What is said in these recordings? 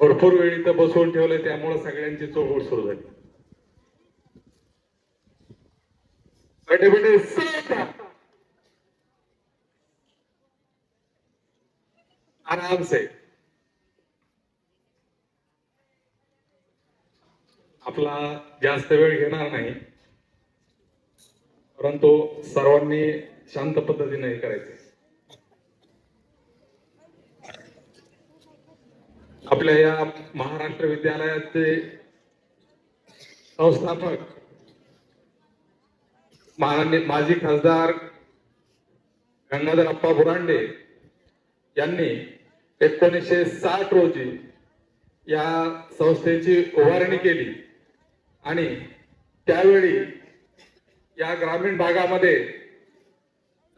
भरपूर वेळ इथं बसवून ठेवले त्यामुळे सगळ्यांची चोळवळ सुरू झाली. आराम से आपला जास्त वेळ घेणार नाही परंतु सर्वांनी शांत पद्धतीने करायचं. आपल्या या महाराष्ट्र विद्यालयाचे संस्थापक माननीय माजी खासदार गंगाधर अप्पा बुरांडे यांनी एकोणीसशे साठ रोजी या संस्थेची उभारणी केली. आणि त्यावेळी या ग्रामीण भागामध्ये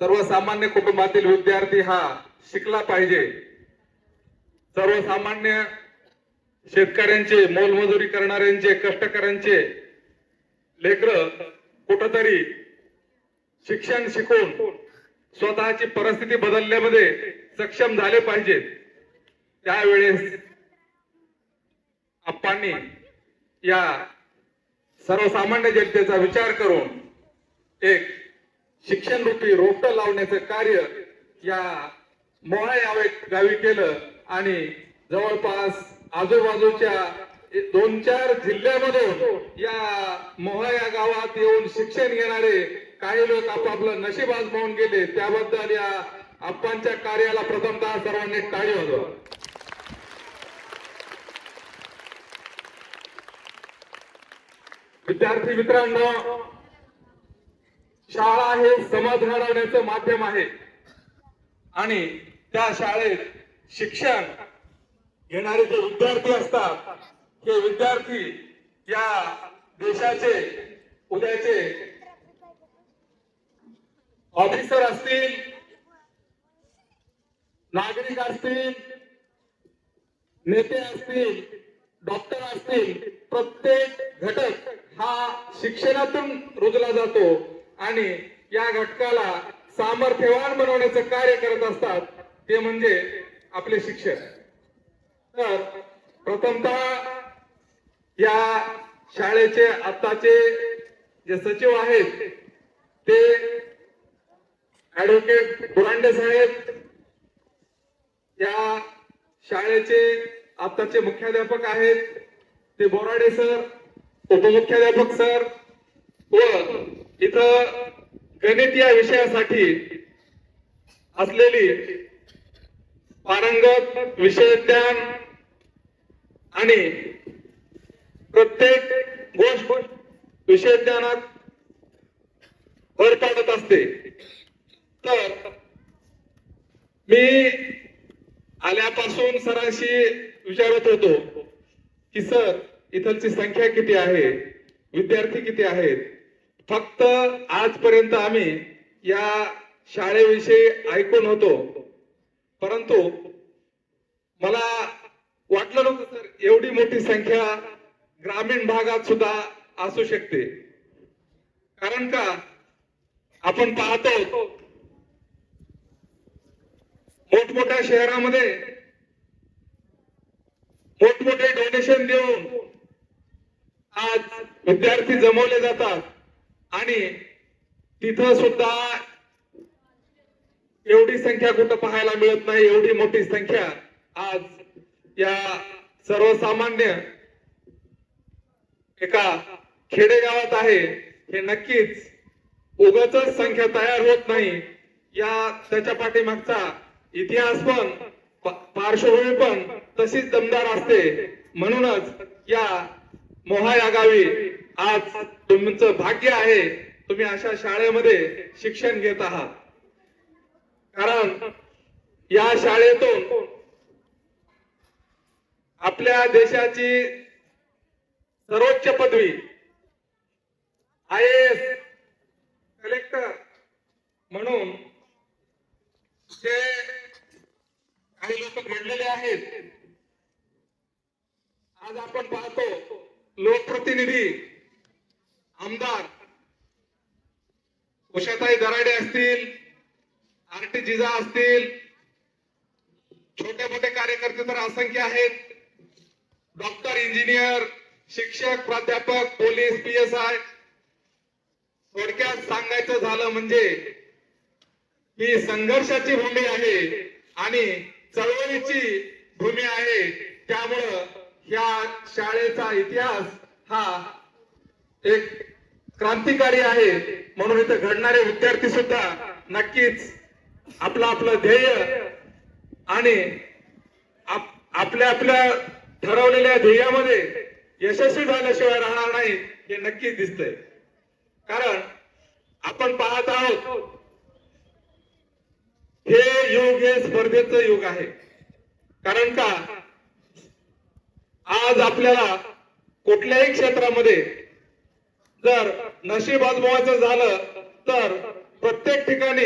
सर्वसामान्य कुटुंबातील विद्यार्थी हा शिकला पाहिजे. सर्वसामान्य शेतकऱ्यांचे मोलमजुरी करणाऱ्यांचे कष्टकऱ्यांचे लेकर कुठंतरी शिक्षण शिकून स्वतःची परिस्थिती बदलण्यामध्ये सक्षम झाले पाहिजेत. त्यावेळेस आप्पांनी या सर्वसामान्य जनतेचा विचार करून एक शिक्षण रूपी रोपट लावण्याचं कार्य या मोहा यावे गावी केलं. आणि जवळपास आजूबाजूच्या दोन चार जिल्ह्यामधून या मोहा या गावात येऊन शिक्षण घेणारे काही लोक आपापलं नशीब आजमावून गेले त्याबद्दल या आप्पांच्या कार्याला प्रथमतः सर्वांनी टाळी होतो विद्यार्थी मित्रांनो शाळा हे समज घडवण्याचं माध्यम आहे. आणि त्या शाळेत शिक्षण घेणारे जे विद्यार्थी असतात हे विद्यार्थी या देशाचे उद्याचे ऑफिसर असतील नागरिक असतील नेते असतील डॉक्टर असतील प्रत्येक घटक हा शिक्षणातून रुजला जातो आणि या घटकाला सामर्थ्यवान बनवण्याचं कार्य करत असतात. ते म्हणजे आपले शिक्षक. तर प्रथमतः या शाळेचे आताचे जे सचिव आहेत ते ऍडव्होकेट बुरांडे साहेब या शाळेचे आताचे मुख्याध्यापक आहेत ते बोराडे सर उपमुख्याध्यापक सर व इथं गणित या विषयासाठी असलेली पारंगत विषय ज्ञान आणि प्रत्येक गोष्ट विषय ज्ञानात भर पाडत असते. तर मी आल्यापासून सरांशी विचारत होतो की सर इथलची संख्या किती आहे? विद्यार्थी किती आहेत? फक्त आजपर्यंत आम्ही या शाळेविषयी ऐकून होतो. परंतु मला वाटलं नव्हतं सर एवढी मोठी संख्या ग्रामीण भागात सुद्धा असू शकते. कारण का? आपण पाहतो मोठमोठ्या शहरामध्ये मोठमोठे डोनेशन देऊन आज विद्यार्थी जमवले जातात. आणि तिथं सुद्धा एवढी संख्या कुठं पाहायला मिळत नाही एवढी मोठी संख्या. आज या सर्वसामान्य एका खेडेगावात आहे हे नक्कीच उगाच संख्या तयार होत नाही. या त्याच्या पाठीमागचा इतिहास पण पार्श्वभूमी पण तशीच दमदार असते. म्हणूनच या मोहा या गावी आज तुमचं भाग्य आहे. तुम्ही अशा शाळेमध्ये शिक्षण घेत आहात. कारण या शाळेतून आपल्या देशाची सर्वोच्च पदवी आय एस कलेक्टर म्हणून जे काही लोक घडलेले आहेत आज आपण पाहतो लोकप्रतिनिधी आमदार उषाताई दराडे असतील आर टी जिजा असतील छोटे मोठे कार्यकर्ते तर असंख्य आहेत. डॉक्टर इंजिनियर शिक्षक प्राध्यापक पोलीस पी एस आय. थोडक्यात सांगायचं झालं म्हणजे ही संघर्षाची भूमी आहे आणि चळवळीची भूमी आहे. त्यामुळं ह्या शाळेचा इतिहास हा एक क्रांतिकारी आहे. म्हणून इथं घडणारे विद्यार्थी सुद्धा नक्कीच आपलं आपलं ध्येय आणि आप- आपल्या आपल्या ठरवलेल्या ध्येयामध्ये यशस्वी झाल्याशिवाय राहणार नाही हे नक्कीच दिसतंय. कारण आपण पाहत आहोत हे युग हे स्पर्धेचं युग आहे. कारण का? आज आपल्याला कुठल्याही क्षेत्रामध्ये जर नशीब आजमावायचं झालं तर प्रत्येक ठिकाणी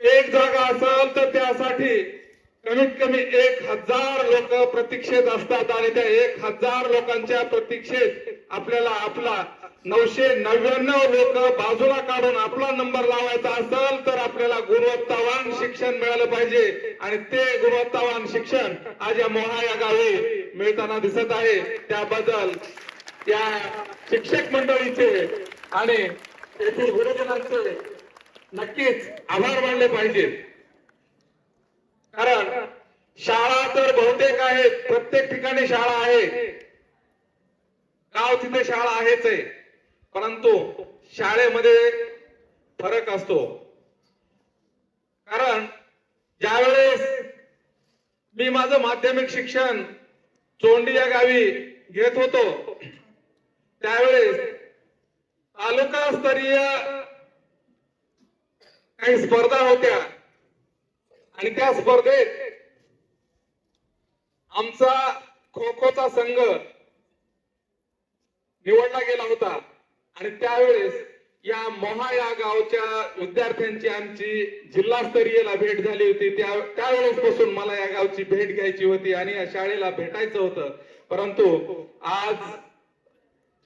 एक जागा असेल तर त्यासाठी कमीत कमी एक हजार लोक प्रतीक्षेत असतात आणि त्या एक हजार लोकांच्या प्रतीक्षेत आपल्याला आपला नऊशे नव्याण्णव लोक बाजूला काढून आपला नंबर लावायचा असेल तर आपल्याला गुणवत्तावान शिक्षण मिळालं पाहिजे. आणि ते गुणवत्तावान शिक्षण आज या मोहा या गावी मिळताना दिसत आहे. त्याबद्दल या शिक्षक मंडळीचे आणि येथील गुरुजनांचे नक्कीच आभार मानले पाहिजे. कारण शाळा तर बहुतेक आहेत प्रत्येक ठिकाणी शाळा आहे. गाव तिथे शाळा आहेच आहे. परंतु शाळेमध्ये फरक असतो. कारण ज्यावेळेस मी माझं माध्यमिक शिक्षण चोंडी या गावी घेत होतो त्यावेळेस तालुका स्तरीय काही स्पर्धा होत्या. आणि त्या स्पर्धेत आमचा खो खोचा संघ निवडला गेला होता. आणि त्यावेळेस या मोहा या गावच्या विद्यार्थ्यांची आमची जिल्हास्तरीयला भेट झाली होती. त्या त्यावेळेस पासून मला या गावची भेट घ्यायची होती आणि या शाळेला भेटायचं होतं. परंतु आज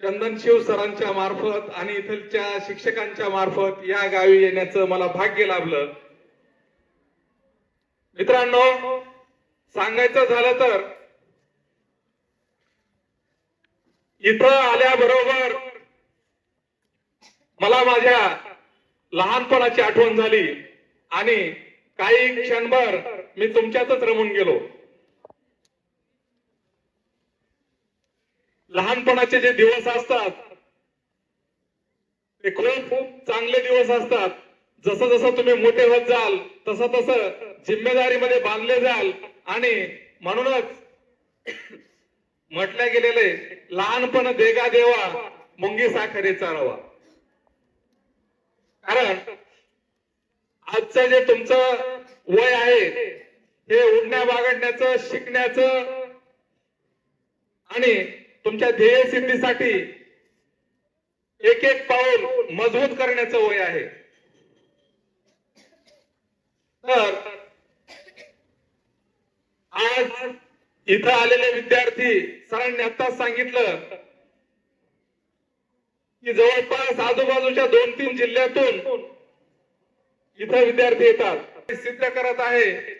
चंदन शिव सरांच्या मार्फत आणि इथलच्या शिक्षकांच्या मार्फत या गावी येण्याचं मला भाग्य लाभलं. मित्रांनो सांगायचं झालं तर इथं आल्याबरोबर मला माझ्या लहानपणाची आठवण झाली आणि काही क्षणभर मी तुमच्यातच रमून गेलो. लहानपणाचे जे दिवस असतात ते खूप खूप चांगले दिवस असतात. जसं जसं तुम्ही मोठे होत जाल तसं तसं जिम्मेदारीमध्ये बांधले जाल आणि म्हणूनच म्हटल्या गेलेले लहानपण देगा देवा मुंगी साखरे रवा कारण आजचं जे तुमचं वय आहे हे उडण्या बागडण्याचं शिकण्याचं आणि तुमच्या ध्येय सिद्धीसाठी एक एक पाऊल मजबूत करण्याचं वय आहे. तर आज इथं आलेले विद्यार्थी सरांनी आताच सांगितलं की जवळपास आजूबाजूच्या दोन तीन जिल्ह्यातून इथं विद्यार्थी येतात. सिद्ध करत आहे.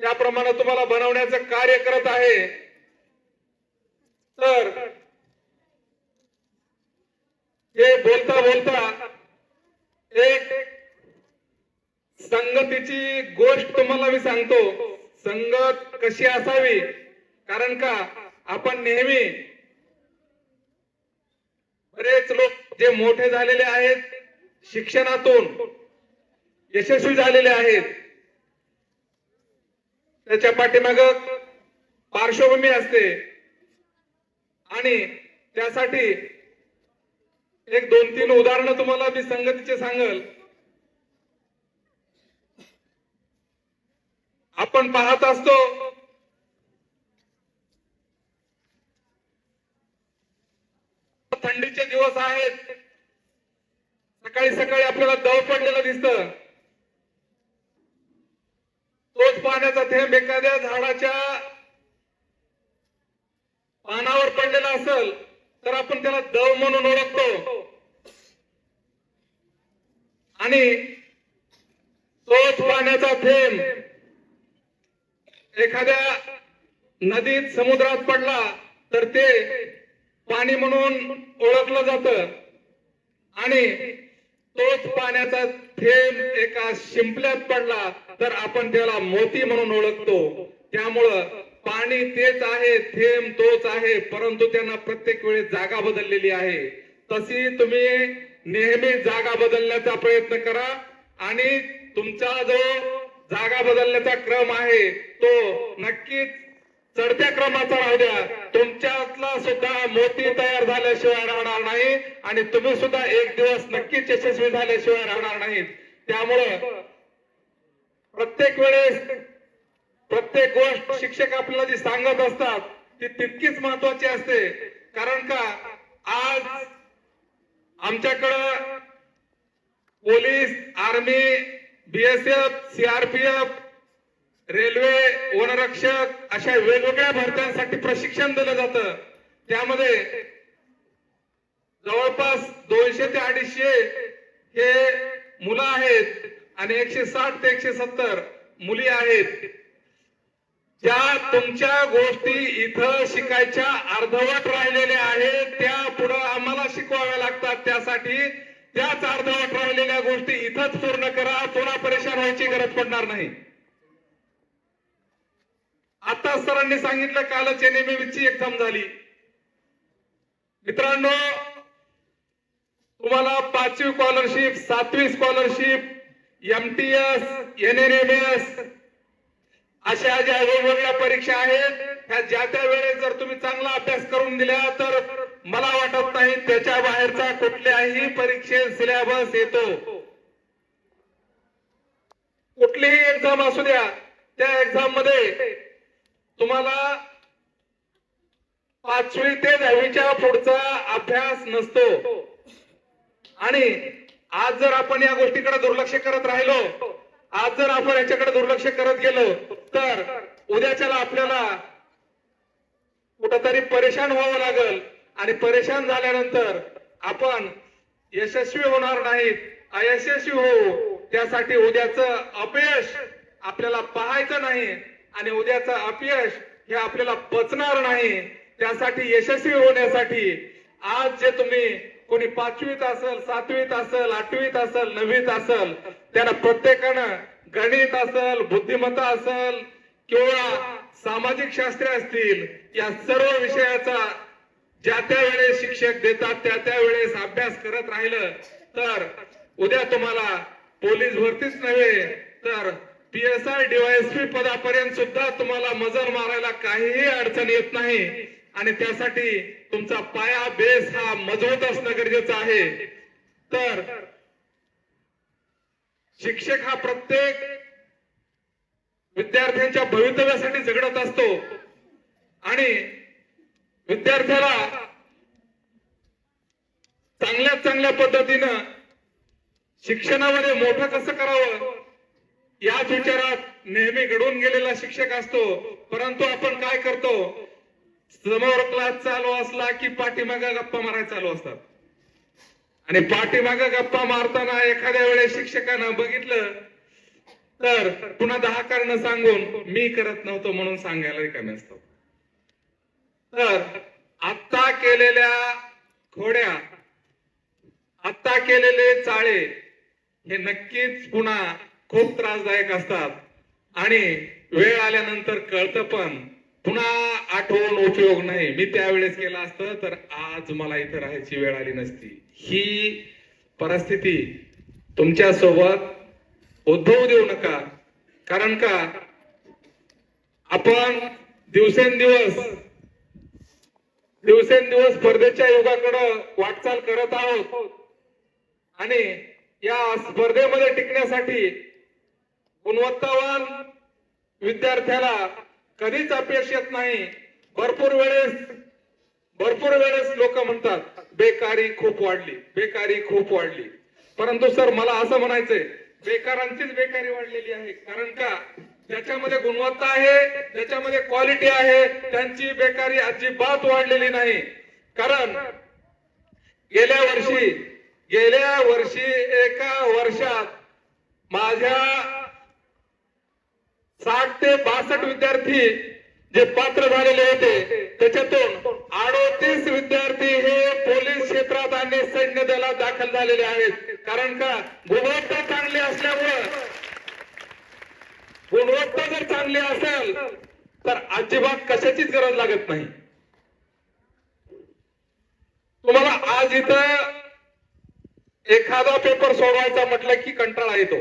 त्याप्रमाणे तुम्हाला बनवण्याचं कार्य करत आहे. तर हे बोलता बोलता एक संगतीची गोष्ट तुम्हाला मी सांगतो. संगत कशी असावी? कारण का? आपण नेहमी बरेच लोक जे मोठे झालेले आहेत शिक्षणातून यशस्वी झालेले आहेत. त्याच्या पाठीमाग पार्श्वभूमी असते. आणि त्यासाठी एक दोन तीन उदाहरणं तुम्हाला मी संगतीचे सांगल. आपण पाहत असतो. थंडीचे दिवस आहेत. सकाळी सकाळी आपल्याला दव पडलेलं दिसतं. तोच पाण्याचा थेंब एखाद्या झाडाच्या पानावर पडलेला असेल तर आपण त्याला दव म्हणून ओळखतो. आणि तोच पाण्याचा थेंब एखाद्या नदीत समुद्रात पडला तर ते पाणी म्हणून ओळखलं जातं. आणि तोच पाण्याचा थेंब एका शिंपल्यात पडला तर आपण त्याला मोती म्हणून ओळखतो. त्यामुळं पाणी तेच आहे थेंब तोच आहे परंतु त्यांना प्रत्येक वेळेस जागा बदललेली आहे. तशी तुम्ही नेहमी जागा बदलण्याचा प्रयत्न करा आणि तुमचा जो जागा बदलण्याचा क्रम आहे. तो नक्कीच चढत्या क्रमाचा राहू द्या. तुमच्यातला सुद्धा मोती तयार झाल्याशिवाय राहणार नाही आणि तुम्ही सुद्धा एक दिवस नक्कीच यशस्वी झाल्याशिवाय राहणार नाहीत. त्यामुळं प्रत्येक वेळेस प्रत्येक गोष्ट शिक्षक आपल्याला जी सांगत असतात ती तितकीच महत्वाची असते. कारण का? आज आमच्याकडं police army BSF CRPF railway वनरक्षक अशा वेगवेगळ्या भरत्यांसाठी प्रशिक्षण दिलं जातं. त्यामध्ये जवळपास दोनशे ते अडीचशे हे मुलं आहेत आणि एकशे साठ ते एकशे सत्तर मुली आहेत. ज्या तुमच्या गोष्टी इथं शिकायच्या अर्धवट राहिलेल्या आहेत त्या पुढं आम्हाला शिकवाव्या लागतात. त्यासाठी त्याच अर्धवट राहिलेल्या गोष्टी इथंच पूर्ण करा पुन्हा परेशान व्हायची गरज पडणार नाही. आता सरांनी सांगितलं कालच एनएमएची एक्झाम झाली. मित्रांनो तुम्हाला पाचवी स्कॉलरशिप सातवी स्कॉलरशिप एमटीएस एनएनएमएस अशा ज्या वेगवेगळ्या परीक्षा आहेत ह्या ज्या त्या वेळेस जर तुम्ही चांगला अभ्यास करून दिल्या तर मला वाटत नाही त्याच्या बाहेरचा कुठल्याही परीक्षेत सिलेबस येतो. कुठलीही एक्झाम असू द्या त्या एक्झाममध्ये तुम्हाला पाचवी ते दहावीच्या पुढचा अभ्यास नसतो. आणि आज जर आपण या गोष्टीकडे दुर्लक्ष करत राहिलो आज जर आपण याच्याकडे दुर्लक्ष करत गेलो तर उद्याच्याला आपल्याला कुठंतरी परेशान व्हावं लागल. आणि परेशान झाल्यानंतर आपण यशस्वी होणार नाहीत अयशस्वी होऊ. त्यासाठी उद्याचं अपयश आपल्याला पाहायचं नाही आणि उद्याचं अपयश हे आपल्याला पचणार नाही. त्यासाठी यशस्वी होण्यासाठी आज जे तुम्ही कोणी पाचवीत असेल सातवीत असेल आठवीत असेल नववीत असेल त्यांना प्रत्येकानं गणित असेल बुद्धिमत्ता असेल किंवा सामाजिक शास्त्रे असतील या सर्व विषयाचा ज्या त्या वेळेस शिक्षक देतात त्या त्या वेळेस अभ्यास करत राहिलं तर उद्या तुम्हाला पोलीस भरतीच नव्हे तर पी एस आय डीवायएसपी पदापर्यंत सुद्धा तुम्हाला मजल मारायला काहीही अडचण येत नाही. आणि त्यासाठी तुमचा पाया बेस हा मजबूत असणं गरजेचं आहे. तर शिक्षक हा प्रत्येक विद्यार्थ्यांच्या भवितव्यासाठी झगडत असतो. आणि विद्यार्थ्याला चांगल्या चांगल्या पद्धतीनं शिक्षणामध्ये मोठं कसं करावं याच विचारात नेहमी घडून गेलेला शिक्षक असतो. परंतु आपण काय करतो? समोर क्लास चालू असला की पाठीमागा गप्पा मारायला चालू असतात. आणि पाठीमागा गप्पा मारताना एखाद्या वेळेस शिक्षकानं बघितलं तर पुन्हा दहा कारण सांगून मी करत नव्हतो म्हणून सांगायला कमी असतो. तर आत्ता केलेल्या खोड्या आत्ता केलेले चाळे हे नक्कीच पुन्हा खूप त्रासदायक असतात. आणि वेळ आल्यानंतर कळतं पण पुन्हा आठवून उपयोग नाही. मी त्यावेळेस केला असतं तर आज मला इथं राहायची वेळ आली नसती. ही परिस्थिती तुमच्यासोबत उद्भवू देऊ नका. कारण का? आपण दिवसेंदिवस दिवसेंदिवस स्पर्धेच्या युगाकडे वाटचाल करत आहोत. आणि या स्पर्धेमध्ये टिकण्यासाठी गुणवत्तावान विद्यार्थ्याला कधीच अपयश येत नाही. भरपूर वेळेस भरपूर वेळेस लोक म्हणतात बेकारी खूप वाढली बेकारी खूप वाढली. परंतु सर मला असं म्हणायचंय बेकारांचीच बेकारी वाढलेली आहे. कारण का? त्याच्यामध्ये गुणवत्ता आहे त्याच्यामध्ये क्वालिटी आहे त्यांची बेकारी अजिबात वाढलेली नाही. कारण गेल्या वर्षी गेल्या वर्षी एका वर्षात माझ्या साठ ते बासष्ट विद्यार्थी जे पात्र झालेले होते त्याच्यातून अडोतीस विद्यार्थी हे पोलीस क्षेत्रात आणि सैन्य दलात दाखल झालेले आहेत. कारण का? गुणवत्ता चांगली असल्यामुळं स्वतः जर चांगले असेल तर अजिबात कशाचीच गरज लागत नाही. तुम्हाला आज इथं एखादा पेपर सोडवायचा म्हटलं की कंटाळा येतो.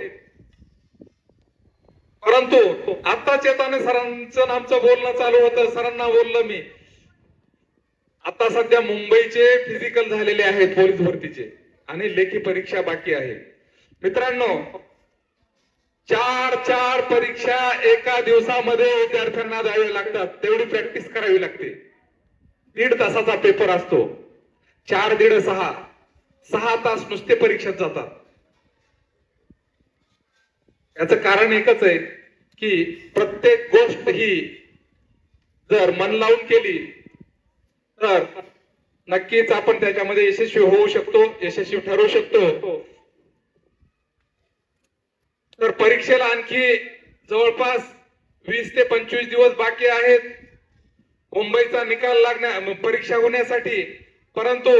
परंतु आता चेताने सरांचं आमचं बोलणं चालू होतं सरांना बोललं मी. आता सध्या मुंबईचे फिजिकल झालेले आहेत पोलीस भरतीचे. आणि लेखी परीक्षा बाकी आहे. मित्रांनो चार चार परीक्षा एका दिवसामध्ये विद्यार्थ्यांना द्यावे लागतात. तेवढी प्रॅक्टिस करावी लागते. दीड तासाचा पेपर असतो. चार दीड सहा. सहा तास नुसते परीक्षेत जातात. याच कारण एकच आहे की प्रत्येक गोष्ट ही जर मन लावून केली तर नक्कीच आपण त्याच्यामध्ये यशस्वी होऊ शकतो यशस्वी ठरू शकतो. तर परीक्षेला आणखी जवळपास वीस ते पंचवीस दिवस बाकी आहेत. मुंबईचा निकाल लागण्या परीक्षा होण्यासाठी. परंतु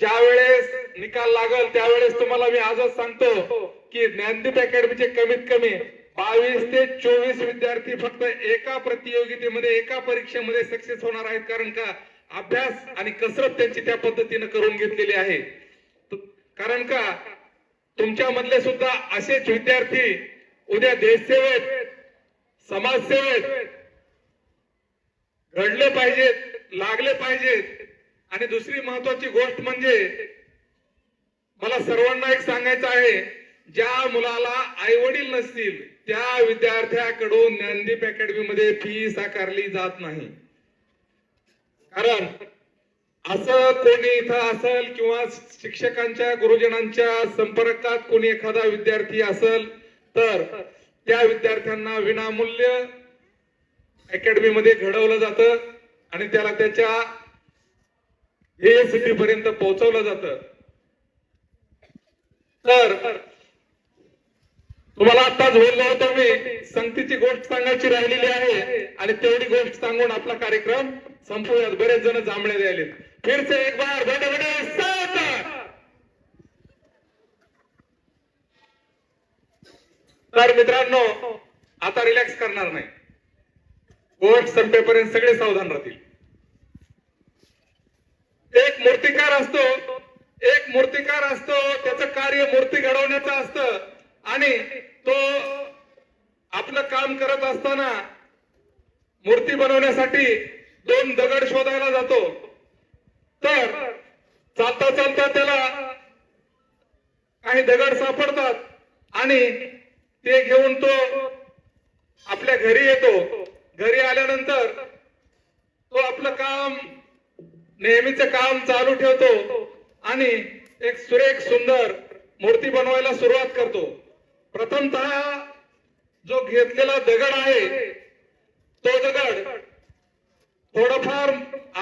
ज्या वेळेस निकाल लागल त्यावेळेस तुम्हाला मी आजच सांगतो की ज्ञानदीप अकॅडमीचे कमीत कमी बावीस ते चोवीस विद्यार्थी फक्त एका प्रतियोगितेमध्ये एका परीक्षेमध्ये सक्सेस होणार आहेत. कारण का? अभ्यास आणि कसरत त्यांची त्या पद्धतीने करून घेतलेली आहे. कारण का? तुमच्या मधले सुद्धा असेच विद्यार्थी उद्या देशसेवेत समाजसेवेत घडले पाहिजेत लागले पाहिजेत. आणि दुसरी महत्वाची गोष्ट म्हणजे मला सर्वांना एक सांगायचं आहे ज्या मुलाला आई वडील नसतील त्या विद्यार्थ्याकडून ज्ञानदीप अकॅडमी मध्ये फी साकारली जात नाही. कारण असं कोणी इथं असेल किंवा शिक्षकांच्या गुरुजनांच्या संपर्कात कोणी एखादा विद्यार्थी असेल तर त्या विद्यार्थ्यांना विनामूल्य अकॅडमी मध्ये घडवलं जातं आणि त्याला त्याच्या एसिटी पर्यंत पोहोचवलं जातं. तर तुम्हाला आताच बोललो होतो मी संगतीची गोष्ट सांगायची राहिलेली आहे आणि तेवढी गोष्ट सांगून आपला कार्यक्रम संपूयात बरेच जण जांभळे द्यायले फिर से एक बार बडे बडे साथ तर मित्रांनो आता रिलॅक्स करणार नाही. कोर्ट संपेपर्यंत सगळे सावधान राहतील. एक मूर्तिकार असतो एक मूर्तिकार असतो त्याचं कार्य मूर्ती घडवण्याचं असतं. आणि तो आपलं काम करत असताना मूर्ती बनवण्यासाठी दोन दगड शोधायला जातो. तर चालता चालता त्याला काही दगड सापडतात आणि ते घेऊन तो आपल्या घरी येतो. घरी आल्यानंतर तो आपलं काम नेहमीचं काम चालू ठेवतो आणि एक सुरेख सुंदर मूर्ती बनवायला सुरुवात करतो. प्रथमतः जो घेतलेला दगड आहे तो दगड थोडंफार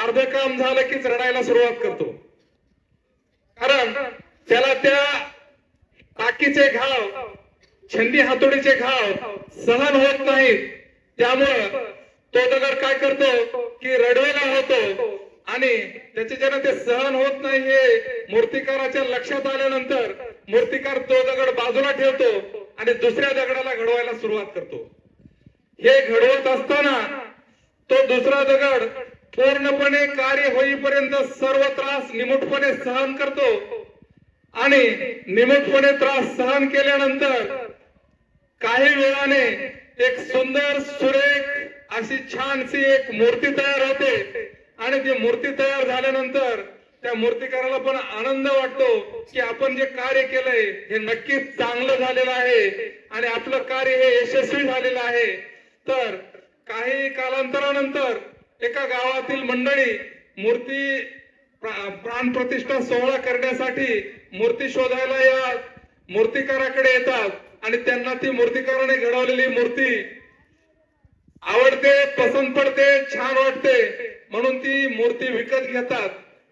अर्ध काम झालं कीच रडायला सुरुवात करतो. कारण त्याला त्या टाकीचे घाव छंदी हातोडीचे घाव सहन होत नाहीत. त्यामुळं तो दगड काय करतो की रडवेला होतो आणि त्याचे ज्यांना ते सहन होत नाही हे मूर्तिकाराच्या लक्षात आल्यानंतर मूर्तिकार तो दगड बाजूला ठेवतो आणि दुसऱ्या दगडाला घडवायला सुरुवात करतो. हे घडवत असताना तो दुसरा दगड पूर्णपणे कार्य होईपर्यंत सर्व त्रास निमूटपणे सहन करतो आणि निमूटपणे त्रास सहन केल्यानंतर काही वेळाने एक सुंदर सुरेख अशी छानशी एक मूर्ती तयार होते आणि ती मूर्ती तयार झाल्यानंतर त्या मूर्तिकाराला पण आनंद वाटतो की आपण जे कार्य केलंय हे नक्कीच चांगलं झालेलं आहे आणि आपलं कार्य हे यशस्वी झालेलं आहे. तर काही कालांतरानंतर एका गावातील मंडळी मूर्ती प्राण प्रतिष्ठा सोहळा करण्यासाठी मूर्ती शोधायला या मूर्तिकाराकडे येतात आणि त्यांना ती मूर्तिकाराने घडवलेली मूर्ती आवडते पसंत पडते छान वाटते म्हणून ती मूर्ती विकत घेतात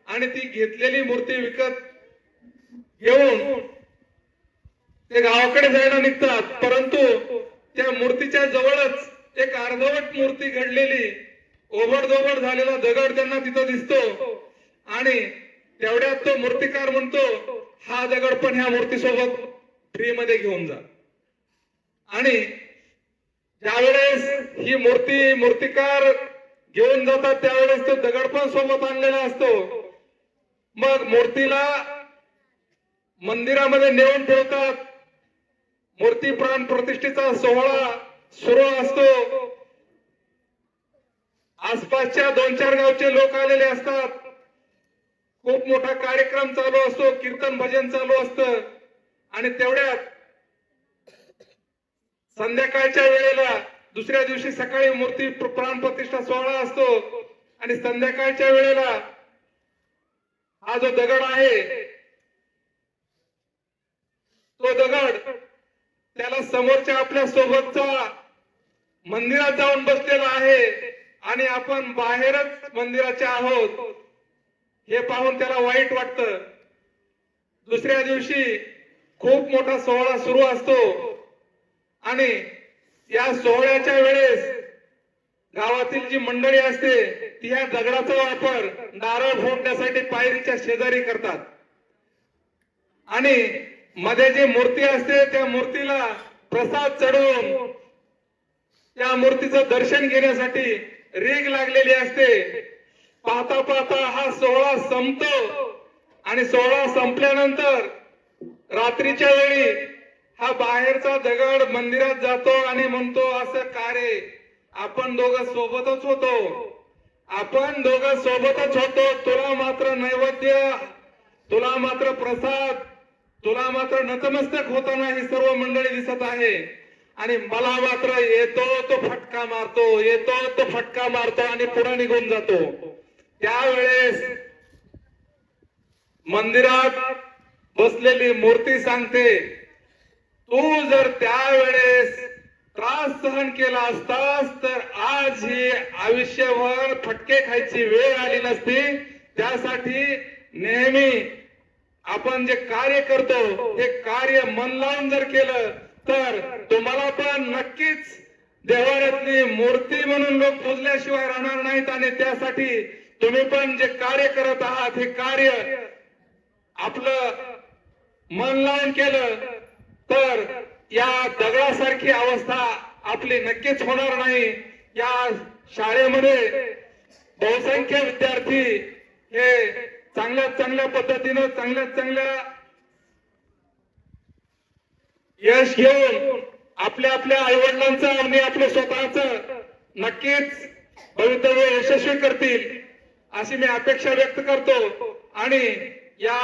आणि ती घेतलेली मूर्ती विकत घेऊन ते गावाकडे जायला निघतात. परंतु त्या मूर्तीच्या जवळच एक अर्धवट मूर्ती घडलेली ओबडधोबड झालेला दगड त्यांना तिथं दिसतो. आणि तेवढ्यात तो मूर्तिकार म्हणतो हा दगड पण ह्या मूर्तीसोबत फ्री मध्ये घेऊन जा. आणि ज्यावेळेस ही मूर्ती मूर्तिकार घेऊन जातात त्यावेळेस तो दगड पण सोबत आणलेला असतो. मग मूर्तीला मंदिरामध्ये नेऊन ठेवतात. मूर्ती प्राण प्रतिष्ठेचा सोहळा सुरू असतो. आसपासच्या दोन चार गावचे लोक आलेले असतात. खूप मोठा कार्यक्रम चालू असतो कीर्तन भजन चालू असतं. आणि तेवढ्यात संध्याकाळच्या वेळेला दुसऱ्या दिवशी सकाळी मूर्ती प्राण प्रतिष्ठा सोहळा असतो. आणि संध्याकाळच्या वेळेला हा जो दगड आहे तो दगड त्याला समोरच्या आपल्या सोबतचा मंदिरात जाऊन बसलेला आहे आणि आपण बाहेरच मंदिराच्या आहोत. हे पाहून त्याला वाईट वाटतं. दुसऱ्या दिवशी खूप मोठा सोहळा सुरू असतो. आणि या सोहळ्याच्या वेळेस गावातील जी मंडळी असते ती या दगडाचा वापर नारळ फोडण्यासाठी पायरीच्या शेजारी करतात. आणि मध्ये जी मूर्ती असते त्या मूर्तीला प्रसाद चढवून त्या मूर्तीचं दर्शन घेण्यासाठी रीग लागलेली असते. पाहता पाहता हा सोहळा संपतो. आणि सोहळा संपल्यानंतर रात्रीच्या वेळी हा बाहेरचा दगड मंदिरात जातो आणि म्हणतो असं का रे? आपण दोघं सोबतच होतो. आपण दोघं सोबतच होतो. तुला मात्र नैवेद्य तुला मात्र प्रसाद तुला मात्र नतमस्तक होताना ही सर्व मंडळी दिसत आहे. आणि मला मात्र येतो तो फटका मारतो येतो तो फटका मारतो आणि पुढे निघून जातो. त्यावेळेस मंदिरात बसलेली मूर्ती सांगते तू जर त्यावेळेस त्रास सहन केला असतास तर आज ही आयुष्यभर फटके खायची वेळ आली नसती. त्यासाठी नेहमी आपण जे कार्य करतो हे. कार्य मन लावून जर केलं तर तुम्हाला पण नक्कीच देवाऱ्यातली मूर्ती म्हणून लोक पूजल्याशिवाय राहणार नाहीत आणि त्यासाठी तुम्ही पण जे कार्य करत आहात हे कार्य आपलं मन लावून केलं तर या दगडासारखी अवस्था आपली नक्कीच होणार नाही. या शाळेमध्ये बहुसंख्य विद्यार्थी हे चांगल्या चांगल्या पद्धतीने चांगल्या चांगल्या यश घेऊन आपल्या आपल्या आईवडिलांचं आणि आपलं स्वतःच नक्कीच भवितव्य यशस्वी करतील अशी मी अपेक्षा व्यक्त करतो. आणि या